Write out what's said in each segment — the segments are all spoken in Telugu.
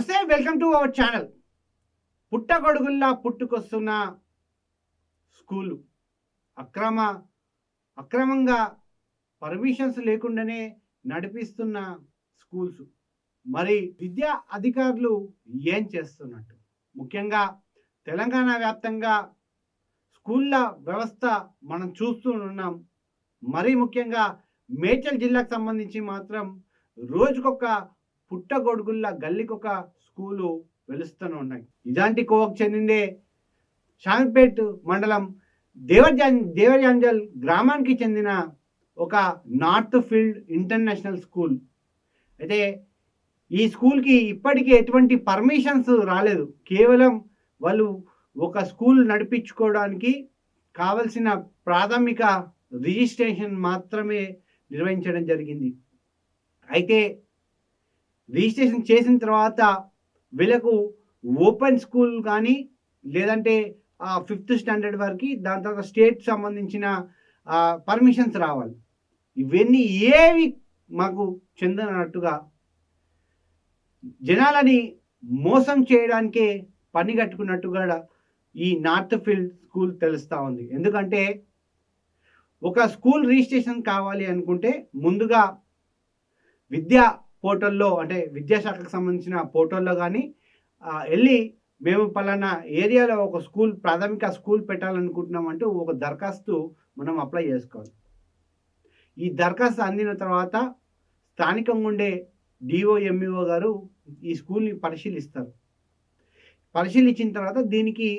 నమస్తే వెల్కమ్ టు అవర్ ఛానల్. పుట్టగొడుగుల్లా పుట్టుకొస్తున్న స్కూలు అక్రమ అక్రమంగా పర్మిషన్స్ లేకుండానే నడిపిస్తున్న స్కూల్స్. మరి విద్యా అధికారులు ఏం చేస్తున్నట్టు? ముఖ్యంగా తెలంగాణ వ్యాప్తంగా స్కూళ్ళ వ్యవస్థ మనం చూస్తూ ఉన్నాం. మరీ ముఖ్యంగా మేడ్చల్ జిల్లాకు సంబంధించి మాత్రం రోజుకొక పుట్టగొడుగుల్ల గల్లికొక స్కూలు వెలుస్తూనే ఉన్నాయి. ఇలాంటి కోవకు చెందిందే షాంపేట్ మండలం దేవర్జాన్ దేవర్యాంజల్ గ్రామానికి చెందిన ఒక నార్త్ ఫీల్డ్ ఇంటర్నేషనల్ స్కూల్. అయితే ఈ స్కూల్కి ఇప్పటికీ ఎటువంటి పర్మిషన్స్ రాలేదు. కేవలం వాళ్ళు ఒక స్కూల్ నడిపించుకోవడానికి కావలసిన ప్రాథమిక రిజిస్ట్రేషన్ మాత్రమే నిర్వహించడం జరిగింది. అయితే రిజిస్ట్రేషన్ చేసిన తర్వాత వీళ్ళకు ఓపెన్ స్కూల్ కానీ లేదంటే ఫిఫ్త్ స్టాండర్డ్ వరకు దాని తర్వాత స్టేట్ సంబంధించిన పర్మిషన్స్ రావాలి. ఇవన్నీ ఏవి మాకు చెందనట్టుగా జనాలని మోసం చేయడానికే పని కట్టుకున్నట్టు కూడా ఈ నార్త్ ఫీల్డ్ స్కూల్ తెలుస్తూ ఉంది. ఎందుకంటే ఒక స్కూల్ రిజిస్ట్రేషన్ కావాలి అనుకుంటే ముందుగా విద్యా పోర్టల్లో అంటే విద్యాశాఖకు సంబంధించిన పోర్టల్లో కానీ వెళ్ళి మేము పలానా ఏరియాలో ఒక స్కూల్ ప్రాథమిక స్కూల్ పెట్టాలనుకుంటున్నాం అంటూ ఒక దరఖాస్తు మనం అప్లై చేసుకోవాలి. ఈ దరఖాస్తు అందిన తర్వాత స్థానికంగా ఉండే డిఓఎంఈఓ గారు ఈ స్కూల్ని పరిశీలిస్తారు. పరిశీలించిన తర్వాత దీనికి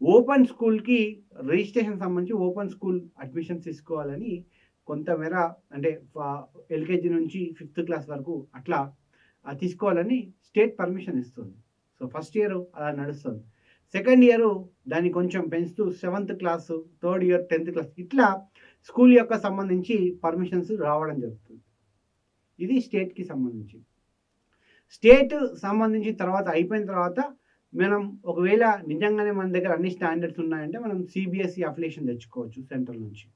ఓపెన్ స్కూల్కి రిజిస్ట్రేషన్ సంబంధించి ఓపెన్ స్కూల్ అడ్మిషన్స్ తీసుకోవాలని కొంతమేర అంటే ఎల్కేజీ నుంచి ఫిఫ్త్ క్లాస్ వరకు అట్లా తీసుకోవాలని స్టేట్ పర్మిషన్ ఇస్తుంది. సో ఫస్ట్ ఇయర్ అలా నడుస్తుంది. సెకండ్ ఇయర్ దాన్ని కొంచెం పెంచుతూ seventh class third year tenth class ఇట్లా స్కూల్ యొక్క సంబంధించి పర్మిషన్స్ రావడం జరుగుతుంది. ఇది స్టేట్కి సంబంధించి. స్టేట్ సంబంధించి తర్వాత అయిపోయిన తర్వాత మనం ఒకవేళ నిజంగానే మన దగ్గర అన్ని స్టాండర్డ్స్ ఉన్నాయంటే మనం సిబిఎస్ఈ అఫిలేషన్ తెచ్చుకోవచ్చు సెంట్రల్ నుంచి.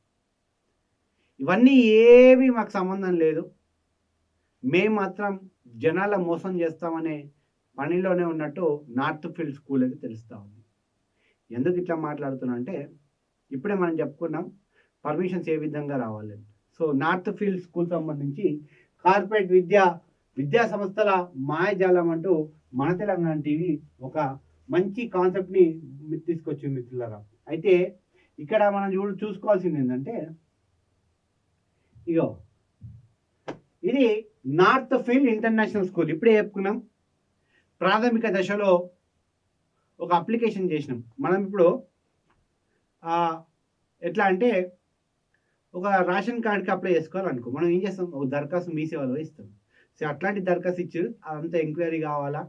ఇవన్నీ ఏవి మాకు సంబంధం లేదు. మేము మాత్రం జనాల మోసం చేస్తామనే పనిలోనే ఉన్నట్టు నార్త్ ఫీల్డ్ స్కూల్ అయితే తెలుస్తూ ఉంది. ఎందుకు ఇట్లా మాట్లాడుతున్నా అంటే ఇప్పుడే మనం చెప్పుకున్నాం పర్మిషన్స్ ఏ విధంగా రావాలి. సో నార్త్ ఫీల్డ్ స్కూల్ సంబంధించి కార్పొరేట్ విద్య విద్యా సంస్థల మాయజాలం అంటూ మన తెలంగాణ టీవీ ఒక మంచి కాన్సెప్ట్ని తీసుకొచ్చింది మిత్రులరా. అయితే ఇక్కడ మనం చూడు చూసుకోవాల్సింది ఏంటంటే ఇగో. ఇది నార్త్ ఫీల్డ్ ఇంటర్నేషనల్ స్కూల్. ఇప్పుడే చెప్పుకున్నాం. ప్రాథమిక దశలో ఒక అప్లికేషన్ చేసినాం. మనం ఇప్పుడు ఎట్లా అంటే ఒక రేషన్ కార్డ్కి అప్లై చేసుకోవాలనుకో మనం ఏం చేస్తాం? ఒక దరఖాస్తు మీ సేవలో ఇస్తాం. సో అట్లాంటి దరఖాస్తు ఇచ్చి అంత ఎంక్వైరీ కావాలా?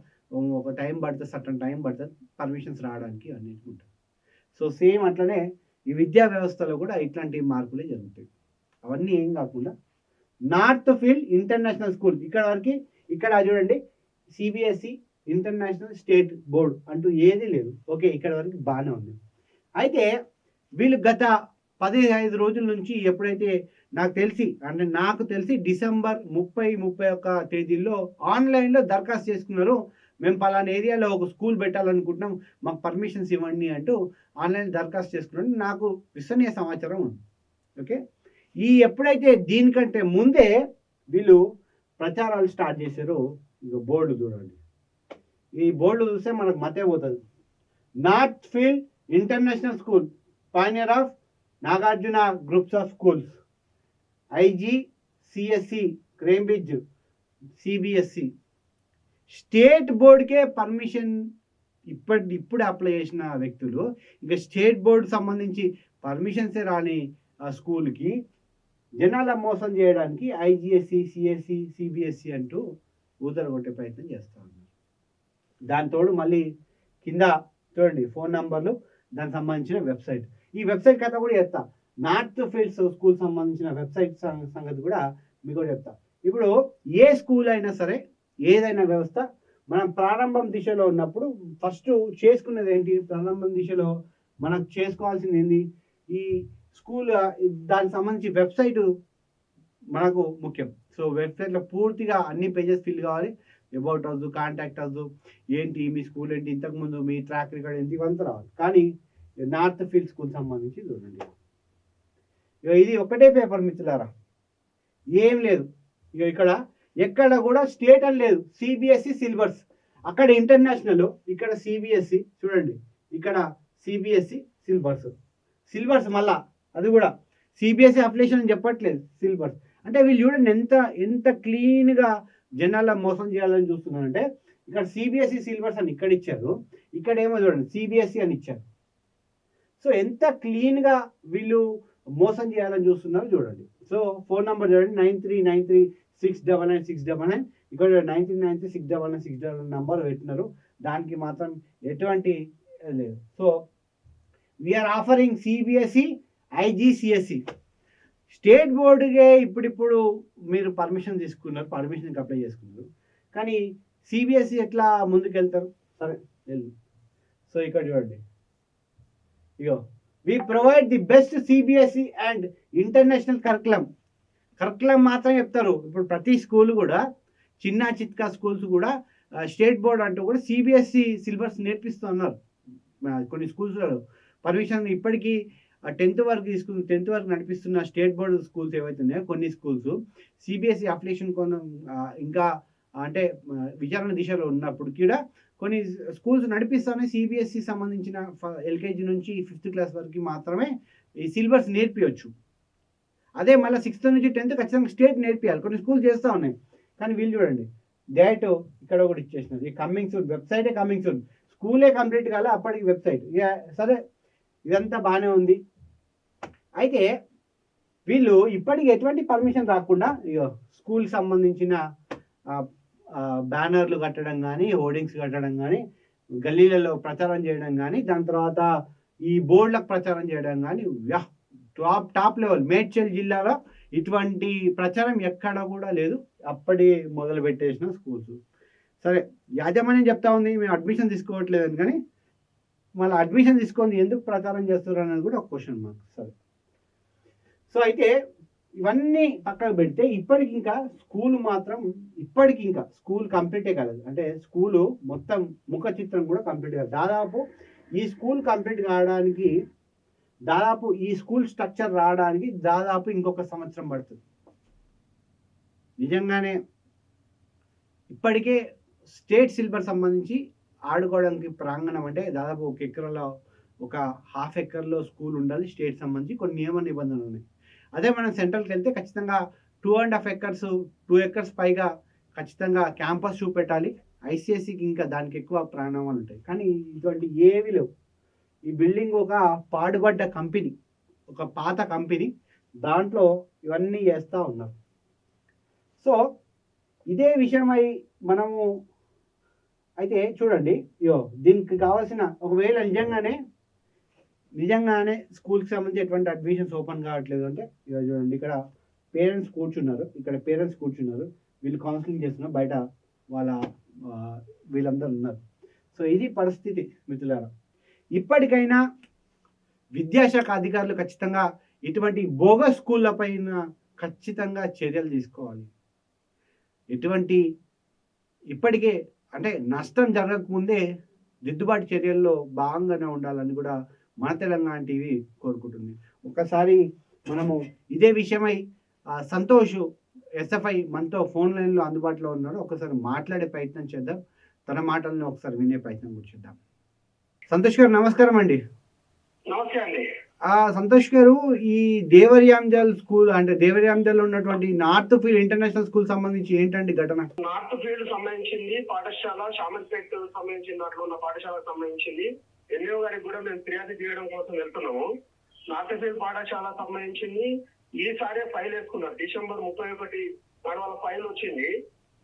ఒక టైం పడుతుంది సటన్ టైం పడుతుంది పర్మిషన్స్ రావడానికి అన్నింటి సో సేమ్ అట్లనే ఈ విద్యా వ్యవస్థలో కూడా ఇట్లాంటి మార్పులే జరుగుతాయి. అవన్నీ ఏం కాకుండా నార్త్ ఫీల్డ్ ఇంటర్నేషనల్ స్కూల్. ఇక్కడ వరకు ఇక్కడ చూడండి సిబిఎస్ఈ ఇంటర్నేషనల్ స్టేట్ బోర్డ్ అంటూ ఏది లేదు. ఓకే ఇక్కడ వరకు బాగానే ఉంది. అయితే వీళ్ళు గత పదిహేను రోజుల నుంచి ఎప్పుడైతే నాకు తెలిసి అంటే నాకు తెలిసి డిసెంబర్ ముప్పై ముప్పై ఒక్క తేదీల్లో ఆన్లైన్లో దరఖాస్తు చేసుకున్నారు. మేము పలానా ఏరియాలో ఒక స్కూల్ పెట్టాలనుకుంటున్నాం మాకు పర్మిషన్స్ ఇవ్వండి అంటూ ఆన్లైన్ దరఖాస్తు చేసుకున్నాం నాకు విశ్వనీయ సమాచారం ఉంది. ఓకే? ఈ ఎప్పుడైతే దీనికంటే ముందే వీళ్ళు ప్రచారాలు స్టార్ట్ చేశారో ఇక బోర్డు చూడండి. ఈ బోర్డు చూస్తే మనకు మతే పోతుంది. North field international school pioneer of Nagarjuna groups of schools IGCSE Cambridge CBSE. State బోర్డుకే permission ఇప్పటి ఇప్పుడు అప్లై చేసిన వ్యక్తులు ఇంకా స్టేట్ బోర్డు సంబంధించి పర్మిషన్సే రాని ఆ స్కూల్కి జనాల మోసం చేయడానికి ఐజిఎస్సి సిఎస్సి సిబిఎస్సి అంటూ ఊదరగొట్టే ప్రయత్నం చేస్తూ ఉన్నారు. దానితోడు మళ్ళీ కింద చూడండి ఫోన్ నంబర్లు దానికి సంబంధించిన వెబ్సైట్. ఈ వెబ్సైట్ కథ కూడా చెప్తా. నార్త్ ఫీల్డ్స్ స్కూల్ సంబంధించిన వెబ్సైట్ సంగతి కూడా మీకు చెప్తా. ఇప్పుడు ఏ స్కూల్ అయినా సరే ఏదైనా వ్యవస్థ మనం ప్రారంభం దిశలో ఉన్నప్పుడు ఫస్ట్ చేసుకునేది ఏంటి? ప్రారంభం దిశలో మనం చేసుకోవాల్సింది ఏంటి ఈ స్కూల్ దానికి సంబంధించి వెబ్సైట్ మనకు ముఖ్యం. సో వెబ్సైట్లో పూర్తిగా అన్ని పేజెస్ ఫిల్ కావాలి. అబౌట్ అవ్వదు కాంటాక్ట్ అవ్వదు. ఏంటి మీ స్కూల్ ఏంటి ఇంతకుముందు మీ ట్రాక్ రికార్డ్ ఏంటి ఇవంతా రావాలి. కానీ నార్త్ ఫీల్డ్ స్కూల్ సంబంధించి చూడండి. ఇక ఇది ఒకటే పేపర్ మిత్రులారా. ఏం లేదు. ఇక ఇక్కడ ఎక్కడ కూడా స్టేట్ అని లేదు. CBSE syllabus. అక్కడ ఇంటర్నేషనల్ ఇక్కడ సిబిఎస్ఈ చూడండి. ఇక్కడ సిబిఎస్ఈ సిలబస్. సిలబస్ మళ్ళా అది కూడా. సిబిఎస్ఈ అప్లికేషన్ అని చెప్పట్లేదు సిలబస్. అంటే వీళ్ళు చూడండి ఎంత ఎంత క్లీన్గా జనాల మోసం చేయాలని చూస్తున్నారంటే ఇక్కడ సిబిఎస్ఈ సిలబస్ అని ఇక్కడ ఇచ్చారు. ఇక్కడ ఏమో చూడండి సిబిఎస్ఈ అని ఇచ్చారు. సో ఎంత క్లీన్గా వీళ్ళు మోసం చేయాలని చూస్తున్నారు చూడండి. సో ఫోన్ నెంబర్ చూడండి nine three nine three six double nine six double nine. ఇక్కడ nine three nine three six double nine six double nine number పెట్టినారు. దానికి మాత్రం ఎటువంటి లేదు. So we're offering CBSE IGCSE state బోర్డుకే ఇప్పుడిప్పుడు మీరు పర్మిషన్ తీసుకున్నారు పర్మిషన్కి అప్లై చేసుకున్నారు. కానీ సిబిఎస్ఈ ఎట్లా ముందుకెళ్తారు? సరే వెళ్ళు. సో ఇక్కడ చూడండి. ఇగో we provide the best CBSE and international curriculum curriculum మాత్రం చెప్తారు. ఇప్పుడు ప్రతి స్కూల్ కూడా చిన్న చిత్కా స్కూల్స్ కూడా స్టేట్ బోర్డ్ అంటూ కూడా సిబిఎస్ఈ సిలబస్ నేర్పిస్తున్నారు ఉన్నారు. కొన్ని స్కూల్స్లో పర్మిషన్ ఇప్పటికీ టెన్త్ వరకు తీసుకుని టెన్త్ వరకు నడిపిస్తున్న స్టేట్ బోర్డు స్కూల్స్ ఏవైతే ఉన్నాయో కొన్ని స్కూల్స్ సిబిఎస్ఈ అప్లికేషన్ కోసం ఇంకా అంటే విచారణ దిశలో ఉన్నప్పుడు కూడా కొన్ని స్కూల్స్ నడిపిస్తానే సిబిఎస్ఈ సంబంధించిన ఎల్కేజీ నుంచి ఫిఫ్త్ క్లాస్ వరకు మాత్రమే ఈ సిలబస్ నేర్పించవచ్చు అదే మళ్ళీ సిక్స్త్ నుంచి టెన్త్ ఖచ్చితంగా స్టేట్ నేర్పించాలి కొన్ని స్కూల్ చేస్తూ ఉన్నాయి. కానీ వీళ్ళు చూడండి డేట్ ఇక్కడ ఒకటి ఇచ్చేసినారు. ఈ కమింగ్ సూన్ వెబ్సైటే కమింగ్ సూన్. స్కూలే కంప్లీట్ కాలే అప్పటికి వెబ్సైట్. ఇక సరే ఇదంతా బాగానే ఉంది. అయితే వీళ్ళు ఇప్పటికి ఎటువంటి పర్మిషన్ రాకుండా స్కూల్ సంబంధించిన బ్యానర్లు కట్టడం కానీ హోర్డింగ్స్ కట్టడం కానీ గల్లీలలో ప్రచారం చేయడం కానీ దాని తర్వాత ఈ బోర్డులకు ప్రచారం చేయడం కానీ యా టాప్ టాప్ లెవెల్ మేడ్చల్ జిల్లాలో ఇటువంటి ప్రచారం ఎక్కడ కూడా లేదు. అప్పటి మొదలు పెట్టేసిన స్కూల్స్. సరే యాజమాన్యం చెప్తా ఉంది మేము అడ్మిషన్ తీసుకోవట్లేదు అని కానీ మళ్ళీ అడ్మిషన్ తీసుకొని ఎందుకు ప్రచారం చేస్తారు అనేది కూడా ఒక క్వశ్చన్ మార్క్. సరే. సో అయితే ఇవన్నీ పక్కన పెడితే ఇప్పటికి ఇంకా స్కూల్ మాత్రం ఇప్పటికి ఇంకా స్కూల్ కంప్లీటే కాలేదు. అంటే స్కూలు మొత్తం ముఖ చిత్రం కూడా కంప్లీట్ కాదు దాదాపు ఈ స్కూల్ కంప్లీట్ కావడానికి దాదాపు ఈ స్కూల్ స్ట్రక్చర్ రావడానికి దాదాపు ఇంకొక సంవత్సరం పడుతుంది. నిజంగానే ఇప్పటికే స్టేట్ సిల్వర్ సంబంధించి ఆడుకోవడానికి ప్రాంగణం అంటే దాదాపు ఒక ఎకరంలో ఒక హాఫ్ ఎకర్లో స్కూల్ ఉండాలి. స్టేట్ సంబంధించి కొన్ని నియమ నిబంధనలు ఉన్నాయి. అదే మనం సెంట్రల్కి వెళ్తే ఖచ్చితంగా two and half acres two acres పైగా ఖచ్చితంగా క్యాంపస్ చూపెట్టాలి. ఐసీఎస్సికి ఇంకా దానికి ఎక్కువ ప్రాణాలు ఉంటాయి. కానీ ఇటువంటి ఏవి లేవు. ఈ బిల్డింగ్ ఒక పాడుబడ్డ కంపెనీ ఒక పాత కంపెనీ దాంట్లో ఇవన్నీ చేస్తూ ఉన్నారు సో ఇదే విషయమై మనము అయితే చూడండి. యో దీనికి కావాల్సిన ఒకవేళ నిజంగానే నిజంగానే స్కూల్కి సంబంధించి ఎటువంటి అడ్మిషన్స్ ఓపెన్ కావట్లేదు అంటే ఇక చూడండి ఇక్కడ పేరెంట్స్ కూర్చున్నారు. ఇక్కడ పేరెంట్స్ కూర్చున్నారు. వీళ్ళు కౌన్సిలింగ్ చేస్తున్నారు. బయట వాళ్ళ వీళ్ళందరూ ఉన్నారు. సో ఇది పరిస్థితి మిత్రులారా. ఇప్పటికైనా విద్యాశాఖ అధికారులు ఖచ్చితంగా ఇటువంటి బోగస్ స్కూళ్ళ పైన ఖచ్చితంగా చర్యలు తీసుకోవాలి. ఎటువంటి ఇప్పటికే అంటే నష్టం జరగకముందే దిద్దుబాటు చర్యల్లో భాగంగానే ఉండాలని కూడా మన తెలంగాణ టీవీ కోరుకుంటుంది. ఒకసారి మనము ఇదే విషయమై సంతోష్ ఎస్ఎఫ్ఐ మనతో ఫోన్ లైన్లో అందుబాటులో ఉన్నాడు. ఒకసారి మాట్లాడే ప్రయత్నం చేద్దాం. తన మాటలను ఒకసారి వినే ప్రయత్నం కూడా చేద్దాం. సంతోష్ గారు నమస్కారం అండి. నమస్తే అండి. ఆ సంతోష్ గారు ఈ దేవరియాంజల్ స్కూల్ అంటే దేవరియాంజల్ ఉన్నటువంటి నార్త్ ఫీల్డ్ ఇంటర్నేషనల్ స్కూల్ సంబంధించి ఏంటండి ఘటన? నార్త్ ఫీల్డ్ సంబంధించింది పాఠశాల షామల్పేట్ సంబంధించిన దాంట్లో ఉన్న పాఠశాలకు సంబంధించింది. ఎన్ఓ గారికి కూడా మేము ఫిర్యాదు చేయడం కోసం వెళ్తున్నాము. ఫీల్డ్ పాఠశాల సంబంధించింది ఈసారే ఫైల్ వేసుకున్నారు. డిసెంబర్ ముప్పై ఒకటి నాడు వాళ్ళ ఫైల్ వచ్చింది.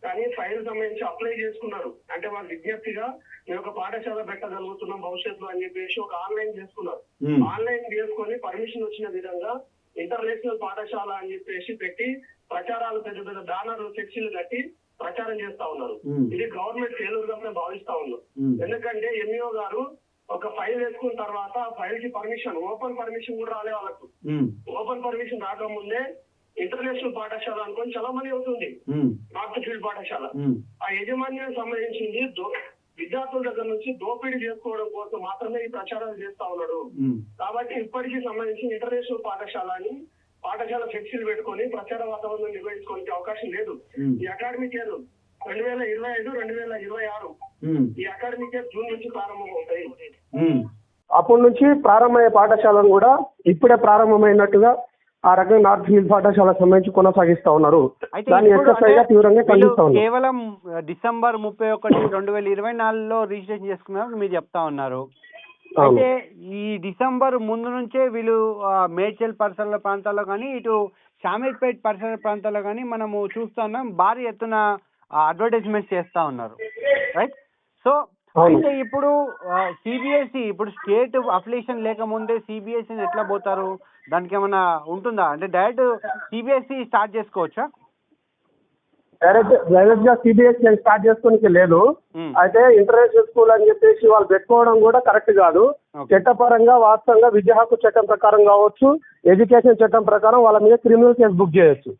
కానీ ఫైల్ సంబంధించి అప్లై చేసుకున్నారు. అంటే వాళ్ళు విజ్ఞప్తిగా మేము ఒక పాఠశాల పెట్టగలుగుతున్నాం భవిష్యత్తులో అని చెప్పేసి ఒక ఆన్లైన్ చేసుకున్నారు. ఆన్లైన్ చేసుకొని పర్మిషన్ వచ్చిన విధంగా ఇంటర్నేషనల్ పాఠశాల అని చెప్పేసి పెట్టి ప్రచారాలు పెద్ద పెద్ద బ్యానర్లు ఫ్లెక్సీలు కట్టి ప్రచారం చేస్తా ఉన్నారు. ఇది గవర్నమెంట్ ఫెయిల్యూర్గా మేము భావిస్తా ఉన్నాం. ఎందుకంటే ఎంఈఓ గారు ఒక ఫైల్ వేసుకున్న తర్వాత ఫైల్కి పర్మిషన్ ఓపెన్ పర్మిషన్ కూడా రాలే వాళ్ళకు. ఓపెన్ పర్మిషన్ రాకముందే ఇంటర్నేషనల్ పాఠశాల అనుకొని చాలా మంది అవుతుంది. నార్త్ ఫీల్డ్ పాఠశాల. ఆ యజమాన్యం సంబంధించింది విద్యార్థుల దగ్గర నుంచి దోపిడీ చేసుకోవడం కోసం మాత్రమే ఈ ప్రచారాలు చేస్తా ఉన్నాడు. కాబట్టి ఇప్పటికీ సంబంధించి ఇంటర్నేషనల్ పాఠశాల అని పాఠశాల ఫ్లెక్సీలు పెట్టుకొని ప్రచార వాతావరణం నిర్వహించుకోవడానికి అవకాశం లేదు. ఈ అకాడమిక్ ఇయర్ రెండు వేల ఇరవై ఐదు రెండు వేల ఇరవై ఆరు ఈ అకాడమిక్ ఇయర్ జూన్ నుంచి ప్రారంభం అవుతాయి. అప్పటి నుంచి ప్రారంభమయ్యే పాఠశాలను కూడా ఇప్పుడే ప్రారంభమైనట్టుగా ఆ రకంగా నార్త్ ఫీల్డ్ పాఠశాలకు సంబంధించి కొనసాగిస్తా ఉన్నారు. దాన్ని ఎక్సర్సైజ్ తీవ్రంగా ఖండిస్తా కేవలం డిసెంబర్ ముప్పై ఒకటి రెండు వేల ఇరవై నాలుగులో రిజిస్ట్రేషన్ చేసుకున్నారు మీరు చెప్తా ఉన్నారు. అయితే ఈ డిసెంబర్ ముందు నుంచే వీళ్ళు మేడ్చల్ పరిసర ప్రాంతాల్లో కానీ ఇటు షామీర్పేట్ పరిసర ప్రాంతాల్లో కానీ మనము చూస్తా ఉన్నాం. భారీ ఎత్తున అడ్వర్టైజ్మెంట్స్ చేస్తా ఉన్నారు రైట్ సో. అయితే ఇప్పుడు సిబిఎస్ఈ ఇప్పుడు స్టేట్ అఫిలియేషన్ లేకముందే సిబిఎస్ఈని ఎట్లా పోతారు దానికి ఏమైనా ఉంటుందా అంటే డైరెక్ట్ సిబిఎస్ఈ స్టార్ట్ చేసుకోవచ్చా డైరెక్ట్ డైరెక్ట్గా సిబిఎస్ స్టార్ట్ చేసుకోనికి లేదు ఉమ్. అయితే ఇంటర్నేషనల్ స్కూల్ అని చెప్పేసి వాళ్ళు పెట్టుకోవడం కూడా కరెక్ట్ కాదు. చట్టపరంగా వాస్తవంగా విద్యా హక్కు చట్టం ప్రకారం కావచ్చు ఎడ్యుకేషన్ చట్టం ప్రకారం వాళ్ళ మీద క్రిమినల్ కేసు బుక్ చేయొచ్చు.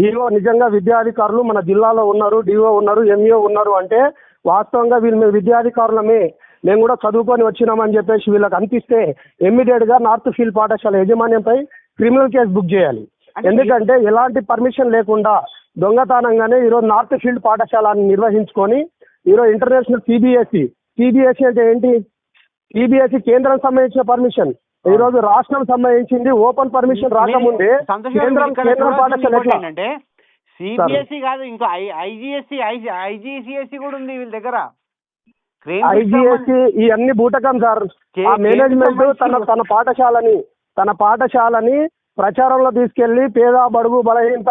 డిఓ నిజంగా విద్యాధికారులు మన జిల్లాలో ఉన్నారు డిఓ ఉన్నారు ఎంఈఓ ఉన్నారు అంటే వాస్తవంగా వీళ్ళు మేము విద్యాధికారులమే మేము కూడా చదువుకొని వచ్చినామని చెప్పేసి వీళ్ళకి అనిపిస్తే ఇమ్మీడియట్గా నార్త్ ఫీల్డ్ పాఠశాల యాజమాన్యంపై క్రిమినల్ కేసు బుక్ చేయాలి. ఎందుకంటే ఎలాంటి పర్మిషన్ లేకుండా దొంగతనంగానే ఈరోజు నార్త్ ఫీల్డ్ పాఠశాలని నిర్వహించుకొని ఈరోజు ఇంటర్నేషనల్ సిబిఎస్ఈ సిబిఎస్ఈ అంటే ఏంటి? సిబిఎస్ఈ కేంద్రం సంబంధించిన పర్మిషన్. ఈ రోజు రాష్ట్రం సంబంధించింది ఓపెన్ పర్మిషన్ రాకముందే కేంద్రం కేంద్రం పాఠశాల ఏంటంటే సిబిఎస్ఈ కాదు ఇంకా ఐజిఎస్సి ఐజిసిఎస్సి కూడా ఉంది వీళ్ళ దగ్గర. ఐజిఎస్సి ఈ అన్ని బూటకం సార్. మేనేజ్మెంట్ తన తన పాఠశాలని తన పాఠశాలని ప్రచారంలో తీసుకెళ్ళి పేద బడుగు బలహీనత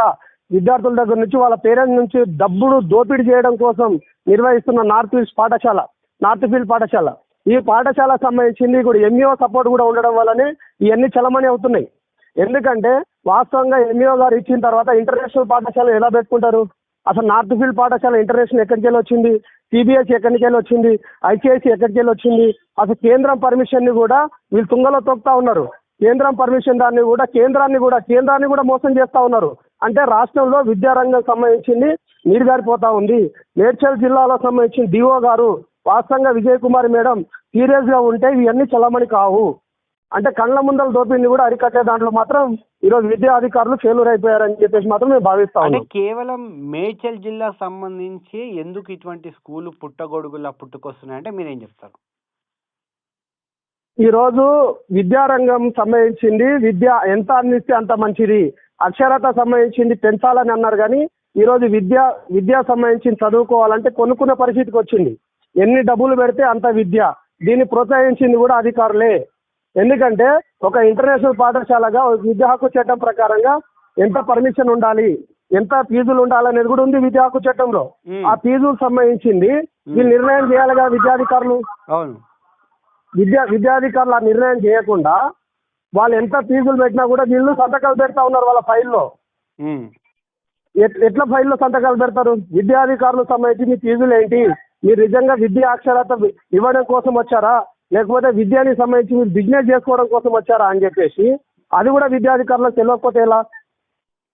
విద్యార్థుల దగ్గర నుంచి వాళ్ళ పేరెంట్స్ నుంచి డబ్బులు దోపిడీ చేయడం కోసం నిర్వహిస్తున్న నార్త్ ఈస్ట్ పాఠశాల నార్త్ ఫీల్డ్ పాఠశాల. ఈ పాఠశాల సంబంధించింది కూడా ఎంఈఓ సపోర్ట్ కూడా ఉండడం వల్లనే ఇవన్నీ చలమణి అవుతున్నాయి. ఎందుకంటే వాస్తవంగా ఎంఈఓ గారు ఇచ్చిన తర్వాత ఇంటర్నేషనల్ పాఠశాల ఎలా పెట్టుకుంటారు? అసలు నార్త్ ఫీల్డ్ పాఠశాల ఇంటర్నేషనల్ ఎక్కడికి వెళ్ళి వచ్చింది? సిబిఎస్ఈ ఎక్కడికి వెళ్ళి వచ్చింది? ఐసిఐసి ఎక్కడికి వెళ్ళి వచ్చింది? అసలు కేంద్రం పర్మిషన్ని కూడా వీళ్ళు తుంగలో తొక్కుతా ఉన్నారు. కేంద్రం పర్మిషన్ దాన్ని కూడా కేంద్రాన్ని కూడా కేంద్రాన్ని కూడా మోసం చేస్తా ఉన్నారు. అంటే రాష్ట్రంలో విద్యారంగం సంబంధించింది నీరుగారిపోతా ఉంది. మేడ్చల్ జిల్లాలో సంబంధించిన డిఓ గారు వాస్తవంగా విజయ్ కుమార్ మేడం సీరియస్గా ఉంటే ఇవన్నీ చలమణి కావు. అంటే కళ్ళ ముందల దోపిడిని కూడా అరికట్టే దాంట్లో మాత్రం ఈరోజు విద్యా అధికారులు ఫెయిల్యూర్ అయిపోయారని చెప్పేసి మాత్రం మేము భావిస్తా అంటే కేవలం మేడ్చల్ జిల్లాకు సంబంధించి ఎందుకు ఇటువంటి స్కూల్ పుట్టగొడుగులా పుట్టుకొస్తున్నాయి అంటే మీరేం చెప్తారు? ఈ రోజు విద్యారంగం సంబంధించింది విద్య ఎంత అందిస్తే అంత మంచిది. అక్షరత సంబంధించింది పెంచాలని అన్నారు కానీ ఈ రోజు విద్య విద్య సంబంధించింది చదువుకోవాలంటే కొనుక్కునే పరిస్థితికి వచ్చింది. ఎన్ని డబ్బులు పెడితే అంత విద్య. దీన్ని ప్రోత్సహించింది కూడా అధికారులే. ఎందుకంటే ఒక ఇంటర్నేషనల్ పాఠశాలగా ఒక విద్యా హక్కు చట్టం ప్రకారంగా ఎంత పర్మిషన్ ఉండాలి ఎంత ఫీజులు ఉండాలనేది కూడా ఉంది విద్యా హక్కు చట్టంలో. ఆ ఫీజులకు సంబంధించింది వీళ్ళు నిర్ణయం చేయాలిగా విద్యాధికారులు? అవును. విద్యా విద్యాధికారులు ఆ నిర్ణయం చేయకుండా వాళ్ళు ఎంత ఫీజులు పెట్టినా కూడా వీళ్ళు సంతకాలు పెడతా ఉన్నారు వాళ్ళ ఫైల్లో. ఎట్లా ఫైల్లో సంతకాలు పెడతారు? విద్యాధికారులకు సంబంధించి మీ ఫీజులు ఏంటి? మీరు నిజంగా విద్యా అక్షరత ఇవ్వడం కోసం వచ్చారా? లేకపోతే విద్యానికి సంబంధించి మీరు బిజినెస్ చేసుకోవడం కోసం వచ్చారా అని చెప్పేసి అది కూడా విద్యాధికారులకు తెలియకపోతే ఎలా?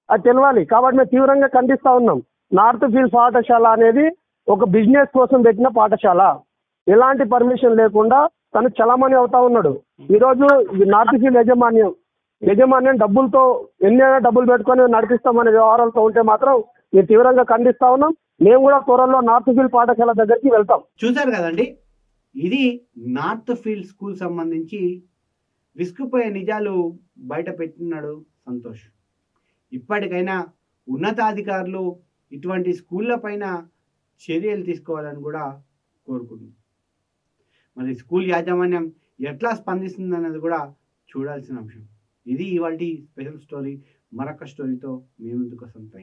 అది తెలియాలి కాబట్టి మేము తీవ్రంగా ఖండిస్తా ఉన్నాం. నార్త్ ఫీల్డ్ పాఠశాల అనేది ఒక బిజినెస్ కోసం పెట్టిన పాఠశాల. ఎలాంటి పర్మిషన్ లేకుండా తను చలామణి అవుతా ఉన్నాడు. ఈరోజు నార్త్ ఫీల్డ్ యజమాన్యం యజమాన్యం డబ్బులతో ఎన్నైనా డబ్బులు పెట్టుకొని నడిపిస్తామనే వ్యవహారాలతో ఉంటే మాత్రం మేము తీవ్రంగా ఖండిస్తా ఉన్నాం. మేము కూడా త్వరలో నార్త్ ఫీల్డ్ పాఠశాల దగ్గరికి వెళ్తాం. చూశారు కదండి? ఇది నార్త్ ఫీల్డ్ స్కూల్ సంబంధించి విసుకుపోయే నిజాలు బయట పెట్టినాడు సంతోష్. ఇప్పటికైనా ఉన్నతాధికారులు ఇటువంటి స్కూళ్ళ పైన చర్యలు తీసుకోవాలని కూడా కోరుకుంటున్నాం. మరి స్కూల్ యాజమాన్యం ఎట్లా స్పందిస్తుంది అన్నది కూడా చూడాల్సిన అంశం. ఇది ఇవాళ స్పెషల్ స్టోరీ. మరొక స్టోరీతో మీ ముందుకు వస్తాం.